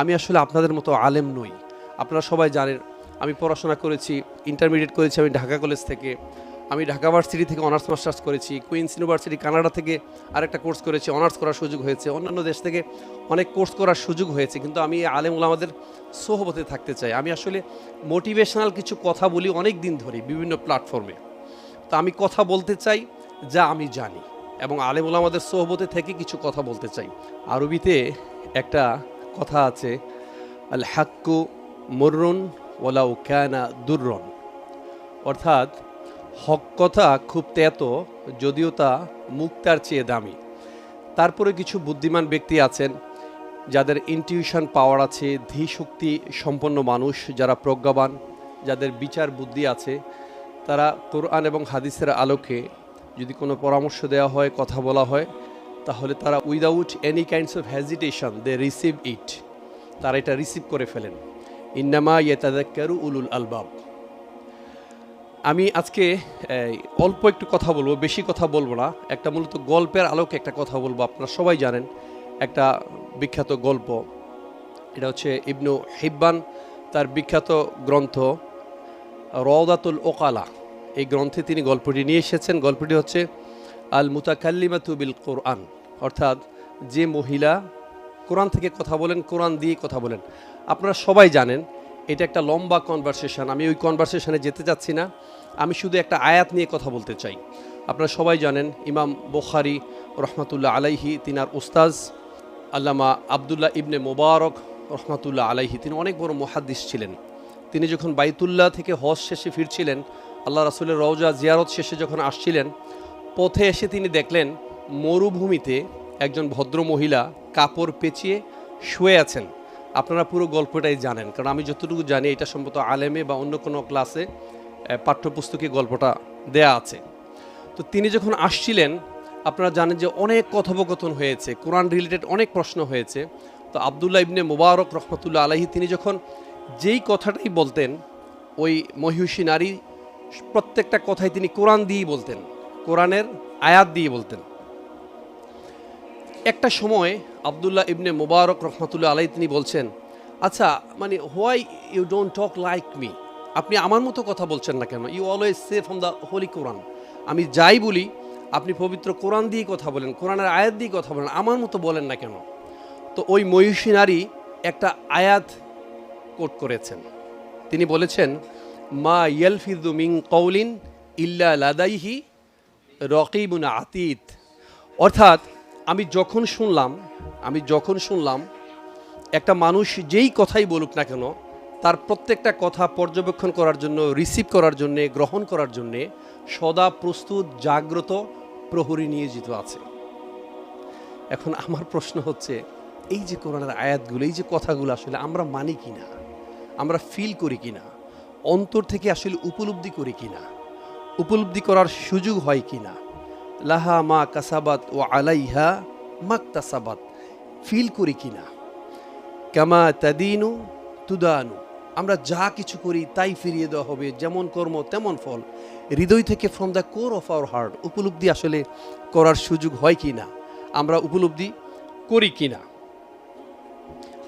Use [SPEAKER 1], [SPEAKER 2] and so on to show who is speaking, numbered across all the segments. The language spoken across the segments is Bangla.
[SPEAKER 1] আমি আসলে আপনাদের মতো আলেম নই। আপনারা সবাই জানেন, আমি পড়াশোনা করেছি ইন্টারমিডিয়েট করেছি আমি ঢাকা কলেজ থেকে। আমি ঢাকা ভার্সিটি থেকে অনার্স মাস্টার্স করেছি কুইন্স ইউনিভার্সিটি কানাডা থেকে আরেকটা কোর্স করেছি অনার্স করার সুযোগ হয়েছে। অন্যান্য দেশ থেকে অনেক কোর্স করার সুযোগ হয়েছে, কিন্তু আমি আলেম আমাদের সোহবতে থাকতে চাই। আমি আসলে মোটিভেশনাল কিছু কথা বলি অনেক দিন ধরে বিভিন্ন প্ল্যাটফর্মে তো আমি কথা বলতে চাই, যা আমি জানি এবং আলেম আমাদের সোহবতে থেকে কিছু কথা বলতে চাই। আরবিতে একটা কথা আছে আল হাক্কু মুররুন ওলাউ ক্যানা দুর্রন। অর্থাৎ, হক কথা খুব তেতো, যদিও তা মুক্তার চেয়ে দামি। তারপরে কিছু বুদ্ধিমান ব্যক্তি আছেন, যাদের ইনটিউশন পাওয়ার আছে ধী শক্তি সম্পন্ন মানুষ যারা প্রজ্ঞাবান, যাদের বিচার বুদ্ধি আছে, তারা কোরআন এবং হাদিসের আলোকে যদি কোনো পরামর্শ দেওয়া হয়, কথা বলা হয় তাহলে তারা without any kinds of hesitation they receive it তারা এটা রিসিভ করে ফেলেন। ইন্নামা ইয়েতাদাক্কারু উলুল আলবাব। আমি আজকে অল্প একটু কথা বলব, বেশি কথা বলব না। একটা মূলত গল্পের আলোকে একটা কথা বলব, আপনারা সবাই জানেন। একটা বিখ্যাত গল্প। এটা হচ্ছে ইবনু হিব্বান, তার বিখ্যাত গ্রন্থ রওদাতুল ওকালা। এই গ্রন্থে তিনি গল্পটি নিয়ে এসেছেন। গল্পটি হচ্ছে আল মুতাকাল্লিমাতু বিল কোরআন। অর্থাৎ যে মহিলা কোরআন থেকে কথা বলেন, কোরআন দিয়ে কথা বলেন। আপনারা সবাই জানেন, এটা একটা লম্বা কনভারসেশন আমি ওই কনভারসেশনে যেতে চাচ্ছি না। আমি শুধু একটা আয়াত নিয়ে কথা বলতে চাই। আপনারা সবাই জানেন, ইমাম বোখারি রহমাতুল্লাহ আলাইহি, তিনার উস্তাজ আল্লামা আবদুল্লাহ ইবনে মোবারক রহমাতুল্লাহ আলাইহি, তিনি অনেক বড় মহাদ্দিস ছিলেন। তিনি যখন বাইতুল্লাহ থেকে হজ শেষে ফিরছিলেন, আল্লাহ রাসুলের রওজা, জিয়ারত শেষে যখন আসছিলেন, পথে এসে তিনি দেখলেন মরুভূমিতে একজন ভদ্র মহিলা কাপড় পেঁচিয়ে শুয়ে আছেন। আপনারা পুরো গল্পটাই জানেন, কারণ আমি যতটুকু জানি এটা সম্ভবত আলেমে বা অন্য কোনো ক্লাসে পাঠ্যপুস্তকে গল্পটা দেয়া আছে। তো তিনি যখন আসছিলেন, আপনারা জানেন যে অনেক কথোপকথন হয়েছে, কোরআন রিলেটেড অনেক প্রশ্ন হয়েছে। তো আবদুল্লাহ ইবনে মোবারক রহমতুল্লাহ আলাহি তিনি যখন যেই কথাটাই বলতেন, ওই মহিষী নারী প্রত্যেকটা কথাই তিনি কোরআন দিয়েই বলতেন, কোরআনের আয়াত দিয়ে বলতেন। একটা সময় আবদুল্লাহ ইবনে মোবারক রহমতুল্লাহ আলাই তিনি বলছেন আচ্ছা মানে why you don't talk like me? আপনি আমার মতো কথা বলছেন না কেন? You always say from the holy Quran. আমি যাই বলি, আপনি পবিত্র কোরআন দিয়ে কথা বলেন, কোরআনের আয়াত দিয়ে কথা বলেন, আমার মতো বলেন না কেন? তো ওই মহিষী নারী একটা আয়াত কোট করেছেন। তিনি বলেছেন, মা ইয়ালফিদু মিং কৌলিন ইল্লা লাদাইহি রকিবুন আতীত। অর্থাৎ আমি যখন শুনলাম, আমি যখন শুনলাম, একটা মানুষ যেই কথাই বলুক না কেন, তার প্রত্যেকটা কথা পর্যবেক্ষণ করার জন্য, রিসিভ করার জন্যে, গ্রহণ করার জন্যে সদা প্রস্তুত, জাগ্রত, প্রহরী নিয়োজিত আছে। এখন আমার প্রশ্ন হচ্ছে, এই যে কোরআনের আয়াতগুলো, এই যে কথাগুলো আসলে আমরা মানি কি না আমরা ফিল করি কি না অন্তর থেকে আসলে উপলব্ধি করি কি না উপলব্ধি করার সুযোগ হয় কি না লাহা মা কাসাবাত ও আলাইহা মাক্তাসাবাত। ফিল করি কি না কামা তাদিনু তুদানু। আমরা যা কিছু করি তাই ফিরিয়ে দেওয়া হবে, যেমন কর্ম, তেমন ফল। হৃদয় থেকে from the core of our heart উপলব্ধি আসলে করার সুযোগ হয় কি না আমরা উপলব্ধি করি কি না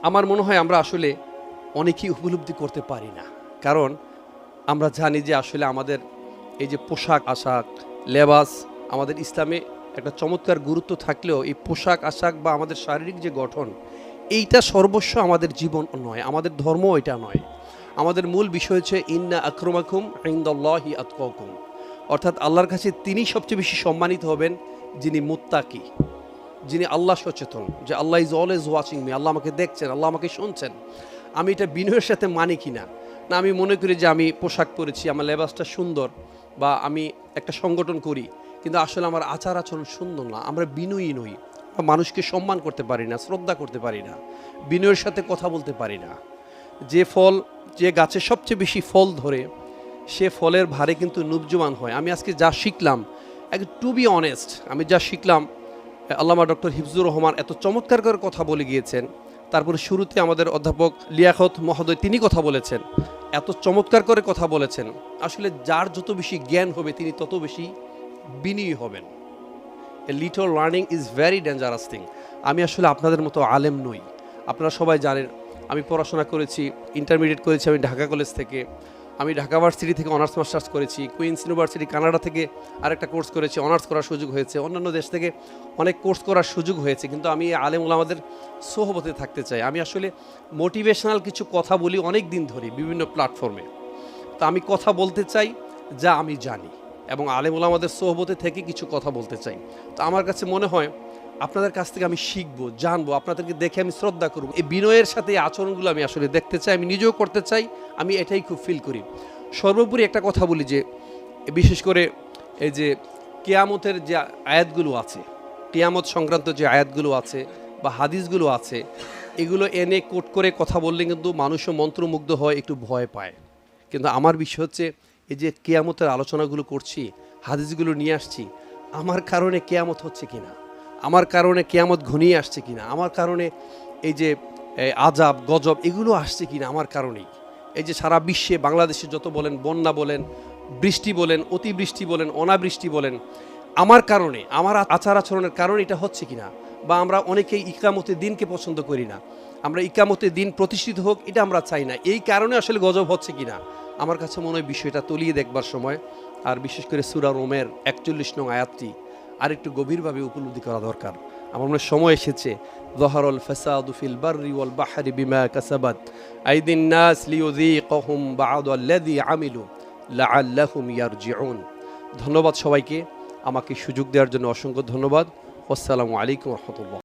[SPEAKER 1] আমার মনে হয় আমরা আসলে অনেকেই উপলব্ধি করতে পারি না। কারণ আমরা জানি যে আসলে আমাদের এই যে পোশাক, আশাক, লেবাস আমাদের ইসলামে একটা চমৎকার গুরুত্ব থাকলেও এই পোশাক, আশাক বা আমাদের শারীরিক যে গঠন, এইটা সর্বস্ব আমাদের জীবন নয়, আমাদের ধর্ম এটা নয়। আমাদের মূল বিষয় হচ্ছে, ইন্না আক্রমাকুম ইন্দাল্লাহি আতকুম অর্থাৎ আল্লাহর কাছে তিনি সবচেয়ে বেশি সম্মানিত হবেন যিনি মুত্তাকি, যিনি আল্লাহ সচেতন, যে Allah is always watching me আল্লাহ আমাকে দেখছেন, আল্লাহ আমাকে শুনছেন। আমি এটা বিনয়ের সাথে মানি কি না না, আমি মনে করি যে আমি পোশাক পরেছি, আমার লেবাসটা সুন্দর বা আমি একটা সংগঠন করি। কিন্তু আসলে আমার আচার আচরণ সুন্দর না, আমরা বিনয়ী নই মানুষকে সম্মান করতে পারি না, শ্রদ্ধা করতে পারি না, বিনয়ের সাথে কথা বলতে পারি না। যে ফল, যে গাছে সবচেয়ে বেশি ফল ধরে, সে ফলের ভারে কিন্তু নুবজমান হয়। আমি আজকে যা শিখলাম, এক টু বি অনেস্ট আমি যা শিখলাম, আল্লামা ডক্টর হিফজুর রহমান এত চমৎকার করে কথা বলে গিয়েছেন, তারপরে শুরুতে আমাদের অধ্যাপক লিয়াকত মহোদয় তিনি কথা বলেছেন, এত চমৎকার করে কথা বলেছেন। আসলে যার যত বেশি জ্ঞান হবে, তিনি তত বেশি বিনয়ী হবেন। A little learning is very dangerous thing আমি আসলে আপনাদের মতো আলেম নই। আপনারা সবাই জানেন, আমি পড়াশোনা করেছি ইন্টারমিডিয়েট করেছি আমি ঢাকা কলেজ থেকে। আমি ঢাকা ভার্সিটি থেকে অনার্স মাস্টার্স করেছি কুইন্স ইউনিভার্সিটি কানাডা থেকে আরেকটা কোর্স করেছি অনার্স করার সুযোগ হয়েছে। অন্যান্য দেশ থেকে অনেক কোর্স করার সুযোগ হয়েছে, কিন্তু আমি আলেমুল আমাদের সোহবতে থাকতে চাই। আমি আসলে মোটিভেশনাল কিছু কথা বলি অনেক দিন ধরে বিভিন্ন প্ল্যাটফর্মে তো আমি কথা বলতে চাই যা আমি জানি। এবং আলেমুল আমাদের সোহবতে থেকে কিছু কথা বলতে চাই। তো আমার কাছে মনে হয়, আপনাদের কাছ থেকে আমি শিখব, জানব, আপনাদেরকে দেখে আমি শ্রদ্ধা করব। এই বিনয়ের সাথে এই আচরণগুলো আমি আসলে দেখতে চাই, আমি নিজেও করতে চাই, আমি এটাই খুব ফিল করি। সর্বোপরি একটা কথা বলি যে, বিশেষ করে এই যে কেয়ামতের যে আয়াতগুলো আছে, কেয়ামত সংক্রান্ত যে আয়াতগুলো আছে বা হাদিসগুলো আছে, এগুলো এনে কোট করে কথা বললে কিন্তু মানুষও মন্ত্রমুগ্ধ হয়, একটু ভয় পায়। কিন্তু আমার বিষয় হচ্ছে এই যে কেয়ামতের আলোচনাগুলো করছি, হাদিসগুলো নিয়ে আসছি, আমার কারণে কেয়ামত হচ্ছে কিনা? আমার কারণে কেয়ামত ঘনিয়ে আসছে কিনা? আমার কারণে এই যে আজাব গজব, এগুলো আসছে কিনা আমার কারণেই? এই যে সারা বিশ্বে, বাংলাদেশে যত বলেন, বন্যা বলেন, বৃষ্টি বলেন, অতিবৃষ্টি বলেন, অনাবৃষ্টি বলেন, আমার কারণে, আমার আচার আচরণের কারণে এটা হচ্ছে কিনা? বা আমরা অনেকেই ইকামতে দিনকে পছন্দ করি না। আমরা ইকামতে দিন প্রতিষ্ঠিত হোক, এটা আমরা চাই না। এই কারণে আসলে গজব হচ্ছে কিনা? আমার কাছে মনে হয় বিষয়টা তলিয়ে দেখবার সময়, আর বিশেষ করে সুরা রোমের একচল্লিশ নং আয়াতটি আর একটু গভীরভাবে উপলব্ধি করা দরকার। আমার মনে সময় এসেছে। জহরল ফাসাদু ফিল বাররি ওয়াল বাহরি বিমা কাসাবাত। আইদিন নাস লিউযীকাহুম বা'দ আল্লাযী আমিলু লাআল্লাহুম ইয়ারজিউন। ধন্যবাদ সবাইকে। আমাকে সুযোগ দেওয়ার জন্য অসংখ্য ধন্যবাদ। আসসালামু আলাইকুম রহমতুল্লাহ।